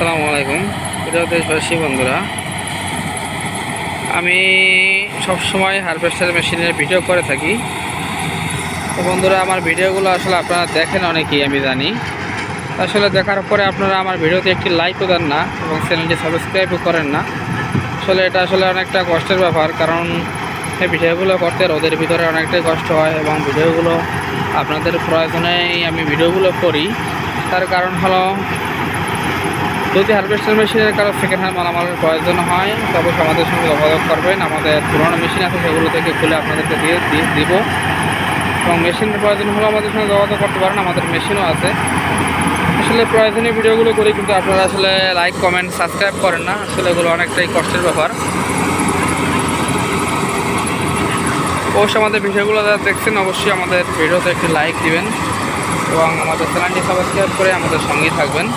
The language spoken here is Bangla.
আসসালামু আলাইকুম। প্রিয় দেশবাসী বন্ধুরা। আমি সবসময় হারভেস্টার মেশিনের ভিডিও করে থাকি। তো বন্ধুরা, আমার ভিডিওগুলো আসলে আপনারা দেখেন অনেকেই, আমি জানি। আসলে দেখার পরে আপনারা আমার ভিডিওতে একটি লাইকও দেন না এবং চ্যানেলটি সাবস্ক্রাইবও করেন না। আসলে এটা আসলে অনেকটা কষ্টের ব্যাপার, কারণ এই ভিডিওগুলো করতে রোদের ভিতরে অনেকটাই কষ্ট হয় এবং ভিডিওগুলো আপনাদের প্রয়োজনেই আমি ভিডিওগুলো করি। তার কারণ হলো যদি হারভেস্টার মেশিনের কারও সেকেন্ড হ্যান্ড মালামালের প্রয়োজন হয়, তবে আমাদের সঙ্গে যোগাযোগ করবেন। আমাদের পুরোনো মেশিন আছে, সেগুলো থেকে খুলে আপনাদেরকে দিয়ে দিব। এবং মেশিনের প্রয়োজন হলে আমাদের সঙ্গে যোগাযোগ করতে পারেন, আমাদের মেশিনও আছে। আসলে প্রয়োজনীয় ভিডিওগুলো করি, কিন্তু আপনারা আসলে লাইক কমেন্ট সাবস্ক্রাইব করেন না। আসলে এগুলো অনেকটাই কষ্টের ব্যাপার। অবশ্যই আমাদের ভিডিওগুলো যারা দেখছেন, অবশ্যই আমাদের ভিডিওতে একটি লাইক দিবেন। এবং আমাদের চ্যানেলটি সাবস্ক্রাইব করে আমাদের সঙ্গেই থাকবেন।